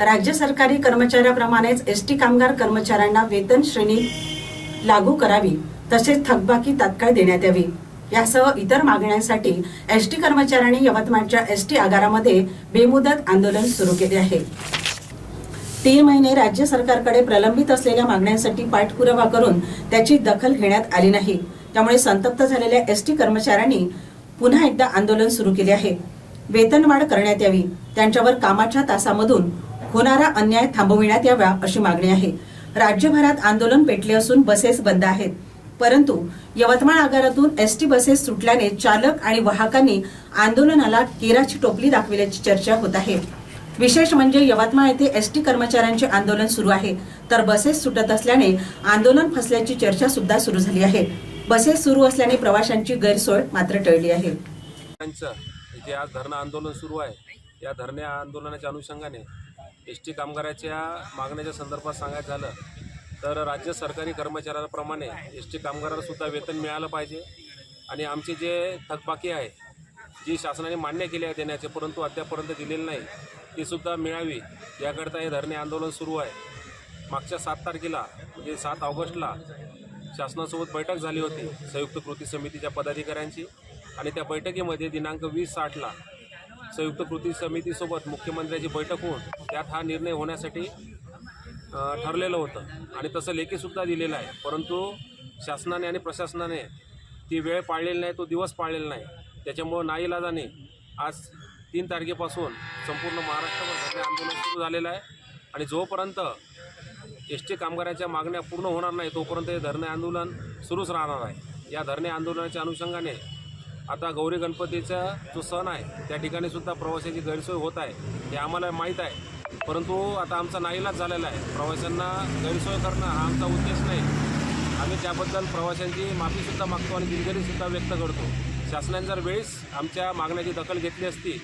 राज्य सरकारी कर्मचाऱ्याप्रमाणेच S T कामगार कर्मचाऱ्यांना वेतन श्रेणी लागू करावी तसेच थकबाकी तात्काळ देण्यात यावी. यासह इतर मागण्यांसाठी एस टी कर्मचाऱ्यांनी यवतमाळच्या एस टी आगारामध्ये बेमुदत आंदोलन सुरू केले आहे. तीन महिने राज्य सरकारकडे प्रलंबित असलेल्या मागण्यांसाठी पाठपुरावा करून त्याची दखल घेण्यात आली नाही. त्यामुळे संतप्त झालेल्या एस टी कर्मचाऱ्यांनी पुन्हा एकदा आंदोलन सुरू केले आहे. वेतनवाढ करण्यात यावी. त्यांच्यावर कामाच्या तासामधून होणारा अन्याय थांबविण्यात यावा अशी मागणी आहे. राज्यभरात आंदोलन पेटले असून बसेस बंद आहेत. परंतु यवतमाळ आगारातून एस टी बसेस सुटल्याने चालक आणि वाहकांनी आंदोलनाला केराची टोपली दाखविल्याची चर्चा होत आहे. विशेष म्हणजे यवतमाळ येथे एस टी कर्मचाऱ्यांचे आंदोलन सुरू आहे. तर बसेस सुटत असल्याने आंदोलन फसल्याची चर्चा सुद्धा सुरू झाली आहे. बसेस सुरू असल्याने प्रवाशांची गैरसोय मात्र टळली आहे. जे आज धरणं आंदोलन सुरू आहे या धरणे आंदोलनाच्या अनुषंगाने एस टी कामगाराच्या मागण्याच्या संदर्भात सांगायचं झालं तर राज्य सरकारी कर्मचाऱ्याप्रमाणे एस टी कामगाराला सुद्धा वेतन मिळालं पाहिजे. आणि आमचे जे थकबाकी आहे जी शासनाने मान्य केली आहे देण्याचे परंतु अद्यापर्यंत दिलेली नाही ती सुद्धा मिळावी याकरता हे धरणे आंदोलन सुरू आहे. मागच्या सात तारखेला म्हणजे सात ऑगस्टला शासनासोबत बैठक झाली होती संयुक्त कृती समितीच्या पदाधिकाऱ्यांची. आणि त्या बैठकीमध्ये दिनांक वीस साठला संयुक्त कृती समितीसोबत मुख्यमंत्र्यांची बैठक होऊन त्यात हा निर्णय होण्यासाठी ठरलेलं होतं. आणि तसं लेखीसुद्धा दिलेलं आहे. परंतु शासनाने आणि प्रशासनाने ती वेळ पाळलेली नाही तो दिवस पाळलेला नाही. त्याच्यामुळं नाईलाजाने आज तीन तारखेपासून संपूर्ण महाराष्ट्रभर धरणे आंदोलन सुरू झालेलं आहे. आणि जोपर्यंत एस टी कामगारांच्या मागण्या पूर्ण होणार नाही तोपर्यंत हे धरणे आंदोलन सुरूच राहणार आहे. या धरणे आंदोलनाच्या अनुषंगाने आता गौरी गणपतीचा जो सण आहे त्या ठिकाणी सुद्धा प्रवाशांची गैरसोय होत आहे हे आम्हाला माहीत आहे. परंतु आता आमचा नाईलाज झालेला आहे. प्रवाशांना गैरसोय करणं हा आमचा उद्देश नाही. आम्ही त्याबद्दल प्रवाशांची माफीसुद्धा मागतो आणि दिलगिरीसुद्धा व्यक्त करतो. शासनाने जर वेळेस आमच्या मागण्याची दखल घेतली असती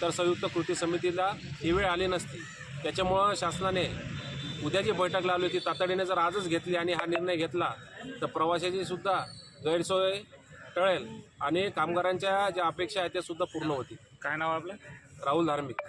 तर संयुक्त कृती समितीला ही वेळ आली नसती. त्याच्यामुळं शासनाने उद्या जी बैठक लावली होती तातडीने जर आजच घेतली आणि हा निर्णय घेतला तर प्रवाशाची सुद्धा गैरसोय टळेल. आणि कामगारांच्या ज्या अपेक्षा आहेत त्या सुद्धा पूर्ण होतील. काय नाव आपलं? राहुल धार्मिक.